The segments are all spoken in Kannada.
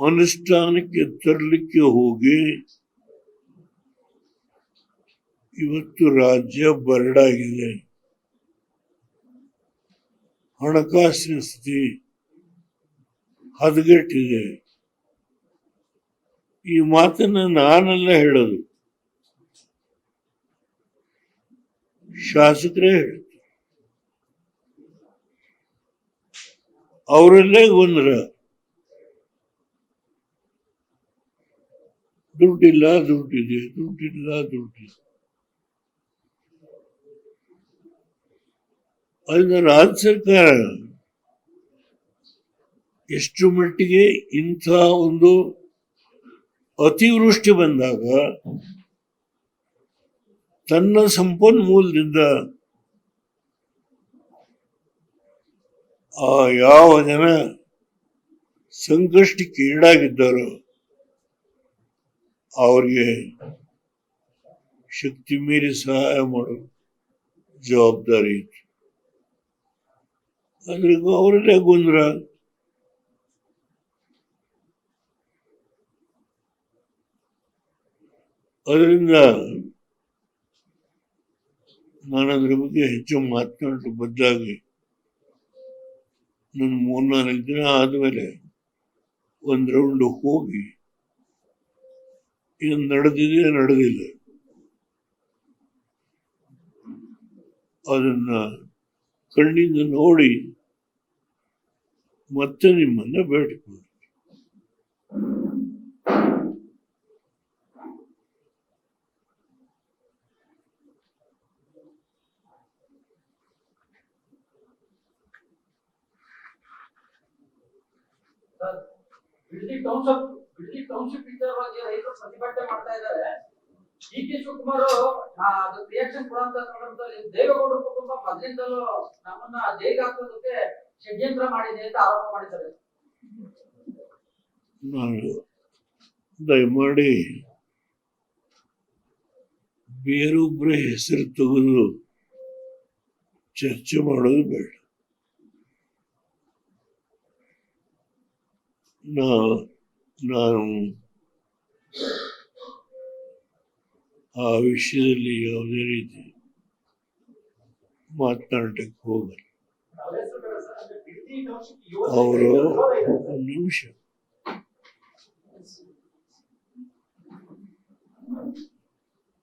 ಅನುಷ್ಠಾನಕ್ಕೆ ತರಲಿಕ್ಕೆ ಹೋಗಿ ಇವತ್ತು ರಾಜ್ಯ ಬರಡಾಗಿದೆ ಹಣಕಾಸಿನ ಸ್ಥಿತಿ ಹದಗೆಟ್ಟಿದೆ ಈ ಮಾತನ್ನ ನಾನೆಲ್ಲ ಹೇಳೋದು ಶಾಸಕರೇ ಹೇಳುದು ಅವರಲ್ಲೇ ಗೊಂದಲ ದುಡ್ಡಿಲ್ಲ ದುಡ್ಡಿದೆ ದುಡ್ಡಿಲ್ಲ ದುಡ್ಡಿದೆ ಅದನ್ನ ರಾಜ್ಯ ಸರ್ಕಾರ ಎಷ್ಟು ಮಟ್ಟಿಗೆ ಇಂಥ ಒಂದು ಅತಿವೃಷ್ಟಿ ಬಂದಾಗ ತನ್ನ ಸಂಪನ್ಮೂಲದಿಂದ ಆ ಯಾವ ಜನ ಸಂಕಷ್ಟಕ್ಕೆ ಈಡಾಗಿದ್ದಾರೋ ಅವರಿಗೆ ಶಕ್ತಿ ಮೀರಿ ಸಹಾಯ ಮಾಡೋ ಜವಾಬ್ದಾರಿ ಇತ್ತು. ಆದ್ರೆ ಅವರಲ್ಲೇ ಗೊಂದಲ. ಅದರಿಂದ ನಾನು ಅದ್ರ ಬಗ್ಗೆ ಹೆಚ್ಚು ಮಾತನಾಡಲು ಬದ್ದಾಗಿ ನನ್ನ ಮೂರ್ನಾಲ್ಕು ದಿನ ಆದಮೇಲೆ ಒಂದು ರೌಂಡ್ ಹೋಗಿ ಏನು ನಡೆದಿದೆ ನಡೆದಿಲ್ಲ ಅದನ್ನ ಕಣ್ಣಿಂದ ನೋಡಿ ಮತ್ತೆ ನಿಮ್ಮನ್ನ ಭೇಟಿ ಮಾಡಿ sir, Bidadi township Bidadi township ವಿಚಾರವಾಗಿ ರೈತರು ಪ್ರತಿಭಟನೆ ಮಾಡ್ತಾ ಇದ್ದಾರೆ. ಡಿ ಕೆ ಶಿವಕುಮಾರ್ ಅದಕ್ಕೆ ರಿಯಾಕ್ಷನ್ ಕೊಡುವಂತ ಸಂದರ್ಭದಲ್ಲಿ ದೇವೇಗೌಡರ ಕುಟುಂಬ ಮೊದಲಿಂದಲೂ ನಮ್ಮನ್ನ ಜೈಲಿಗೆ ಹಾಕೋದಕ್ಕೆ ಷಡ್ಯಂತ್ರ ಮಾಡಿದೆ ಅಂತ ಆರೋಪ ಮಾಡಿದ್ದಾರೆ. ದಯಮಾಡಿ ಬೇರೊಬ್ಬರ ಹೆಸರು ತೆಗೆದು ಚರ್ಚೆ ಮಾಡೋದು ಬೇಡ. ನಾ ನಾನು ಆ ವಿಷಯದಲ್ಲಿ ಯಾವುದೇ ರೀತಿ ಮಾತನಾಡಕ್ಕೆ ಹೋಗಲ್ಲ. ಅವರು ನಿಮಿಷ.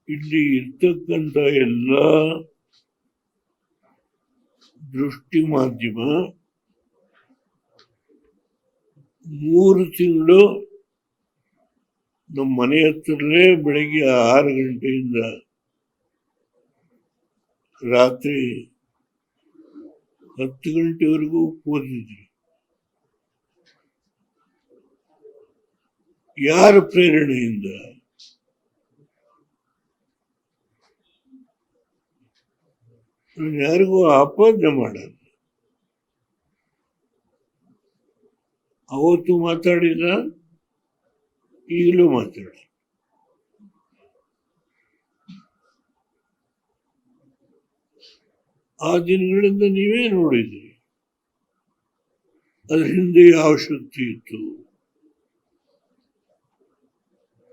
ಇಲ್ಲಿ ಇರ್ತಕ್ಕಂಥ ಎಲ್ಲ ದೃಷ್ಟಿ ಮಾಧ್ಯಮ ಮೂರು ತಿಂಗಳು ನಮ್ಮ ಮನೆ ಹತ್ರಲ್ಲೇ ಬೆಳಿಗ್ಗೆ ಆರು ಗಂಟೆಯಿಂದ ರಾತ್ರಿ ಹತ್ತು ಗಂಟೆವರೆಗೂ ಕೂತಿದ್ರು ಯಾರ ಪ್ರೇರಣೆಯಿಂದ? ಯಾರಿಗೂ ಆಪಾದನೆ ಮಾಡಲ್ಲ. ಅವತ್ತು ಮಾತಾಡಿದ ಈಗಲೂ ಮಾತಾಡಿ ಆ ದಿನಗಳಿಂದ ನೀವೇ ನೋಡಿದ್ರಿ. ಅದ್ರ ಹಿಂದೆ ಯಾವ ಶಕ್ತಿ ಇತ್ತು?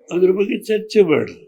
ಅದ್ರ ಬಗ್ಗೆ ಚರ್ಚೆ ಬೇಡ.